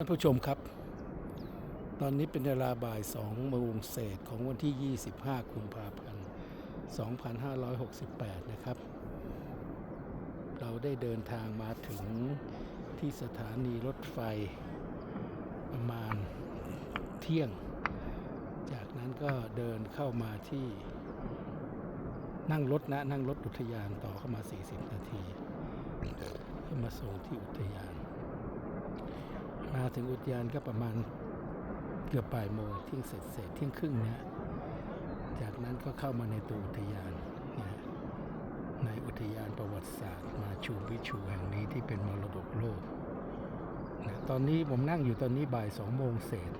ท่านผู้ชมครับ ตอนนี้เป็นเวลาบ่าย2โมงเศษของวันที่ 25กุมภาพันธ์ 2568 นะครับ เราได้เดินทางมาถึงที่สถานีรถไฟประมาณเที่ยง จากนั้นก็เดินเข้ามาที่ นั่งรถนะ นั่งรถอุทยานต่อเข้ามา 40 นาทีเพื่อมาส่งที่อุทยาน มาถึงอุทยานก็ประมาณเกือบบ่ายโมงเที่ยงเสร็จเสร็จเที่ยงครึ่งนะจากนั้นก็เข้ามาในตัวอุทยานนะในอุทยานประวัติศาสตร์ มาชูพิชูแห่งนี้ที่เป็นมรดกโลกนะตอนนี้ผมนั่งอยู่ตอนนี้บ่ายสองโมงเศษ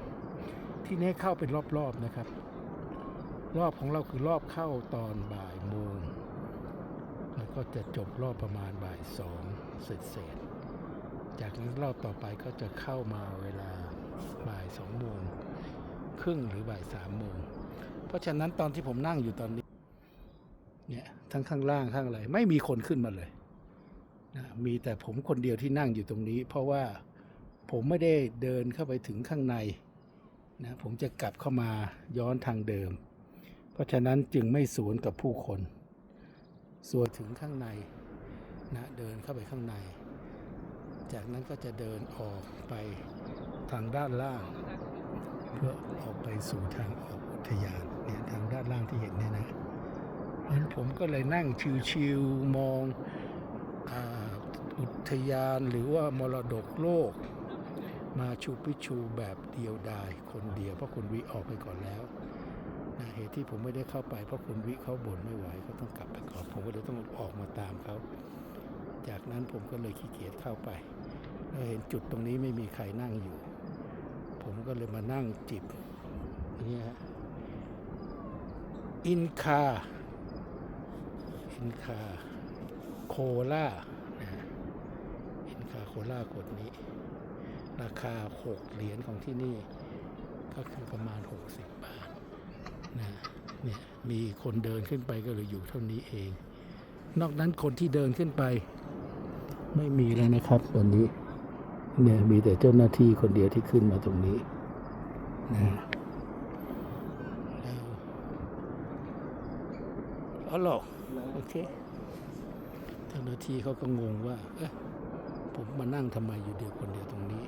ที่นี้เข้าเป็นรอบๆนะครับ รอบของเราคือรอบเข้าตอนบ่ายโมงแล้วก็จะจบรอบประมาณบ่ายสองเสร็จเสร็จ จากนั้นรอบต่อไปก็จะเข้ามาเวลาบ่ายสองโมงครึ่งหรือบ่ายสามโมง เพราะฉะนั้นตอนที่ผมนั่งอยู่ตอนนี้ เนี่ยทั้งข้างล่างข้างอะไรไม่มีคนขึ้นมาเลยนะมีแต่ผมคนเดียวที่นั่งอยู่ตรงนี้ เพราะว่าผมไม่ได้เดินเข้าไปถึงข้างในนะผมจะกลับเข้ามาย้อนทางเดิม เพราะฉะนั้นจึงไม่สวนกับผู้คนส่วนถึงข้างในนะเดินเข้าไปข้างใน จากนั้นก็จะเดินออกไปทางด้านล่าง เพื่อออกไปสู่ทางออกอุทยานเนี่ยทางด้านล่างที่เห็นเนี่ยนะนั้นผมก็เลยนั่งชิวๆมองอุทยานหรือว่ามรดกโลก มาชูพิชูแบบเดียวดายคนเดียวเพราะคุณวิออกไปก่อนแล้วนะเหตุที่ผมไม่ได้เข้าไปเพราะคุณวิเขาบ่นไม่ไหวเขาต้องกลับไปก่อนผมก็เลยต้องออกมาตามเขา จากนั้นผมก็เลยขี้เกียจเข้าไปแล้วเห็นจุดตรงนี้ไม่มีใครนั่งอยู่ ผมก็เลยมานั่งจิบนี่ฮะอินคา อินคา โคล่าอินคาโคล่ากดนี้ ราคา 6 เหรียญของที่นี่ ก็คือประมาณ 60 บาทนะเนี่ยมีคนเดินขึ้นไปก็เลยอยู่เท่านี้เอง นอกนั้นคนที่เดินขึ้นไป ไม่มีแล้วนะครับวันนี้เนี่ยมีแต่เจ้าหน้าที่คนเดียวที่ขึ้นมาตรงนี้นะแล้วอ๋อเหรอโอเคเจ้าหน้าที่เขาก็งงว่าเอ๊ะผมมานั่งทำไมอยู่เดียวคนเดียวตรงนี้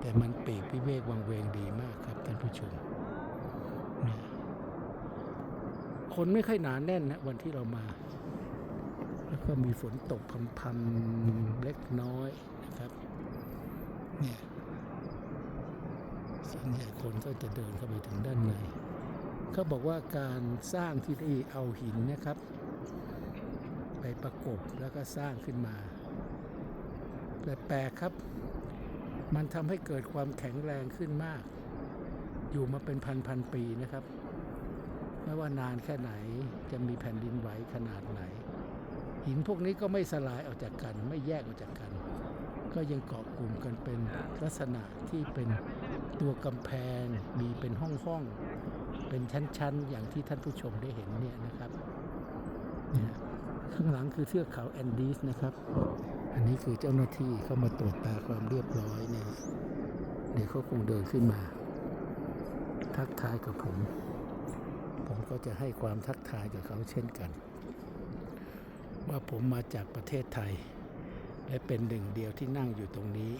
แต่มันปีกพิเวกวังเวงดีมากครับท่านผู้ชมเนี่ยคนไม่ค่อยหนาแน่นนะวันที่เรามาแล้ว ก็มีฝนตกพรำๆเล็กน้อยนะครับ เนี่ยส่วนใหญ่คนก็จะเดินเข้าไปถึงด้านในเขาบอกว่าการสร้างที่นี่เอาหินนะครับ ไปประกบแล้วก็สร้างขึ้นมาแต่แปลกครับ มันทำให้เกิดความแข็งแรงขึ้นมาก อยู่มาเป็นพันพันๆปีนะครับ ไม่ว่านานแค่ไหนจะมีแผ่นดินไหวขนาดไหน หินพวกนี้ก็ไม่สลายออกจากกัน ไม่แยกออกจากกัน ก็ยังเกาะกลุ่มกันเป็นลักษณะที่เป็นตัวกำแพงมีเป็นห้องห้องๆเป็นชั้นๆ อย่างที่ท่านผู้ชมได้เห็นเนี่ยนะครับเนี่ยข้างหลังคือเทือกเขาแอนดีสนะครับ อันนี้คือเจ้าหน้าที่เข้ามาตรวจตาความเรียบร้อยเนี่ยเดี๋ยวเขาคงเดินขึ้นมา ทักทายกับผม ผมก็จะให้ความทักทายกับเขาเช่นกัน ว่าผมมาจากประเทศไทย และเป็นหนึ่งเดียวที่นั่งอยู่ตรงนี้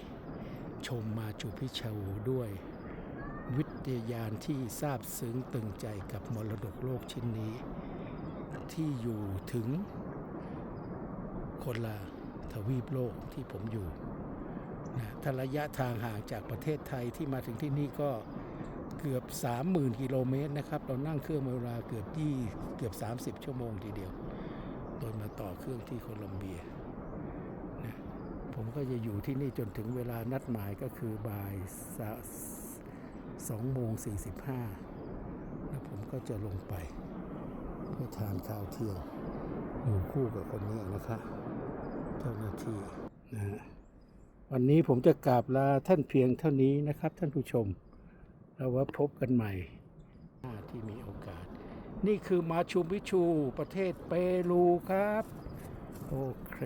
ชมมาจูพิชาวูด้วย วิทยานที่ซาบซึ้งตึงใจกับมรดกโลกชิ้นนี้ ที่อยู่ถึง คนละทวีปโลกที่ผมอยู่นะถ้าระยะทางห่างจากประเทศไทยที่มาถึงที่นี่ก็เกือบ 30,000 กิโลเมตรนะครับ เรานั่งเครื่องเวลาเกือบยี่เกือบ 30 ชั่วโมงทีเดียว โดยมาต่อเครื่องที่โคลอมเบียนะผมก็จะอยู่ที่นี่จนถึงเวลานัดหมายก็คือบ่ายสองโมงสี่สิบห้าแล้วผมก็จะลงไปเพื่อทานข้าวเที่ยงอยู่คู่กับคนนี้นะครับเจ้าหน้าที่นะวันนี้ผมจะกราบลาท่านเพียงเท่านี้นะครับท่านผู้ชมแล้วว่าพบกันใหม่ถ้าที่มีโอกาส นี่คือมาชูพิชูประเทศเปรูครับ โอเค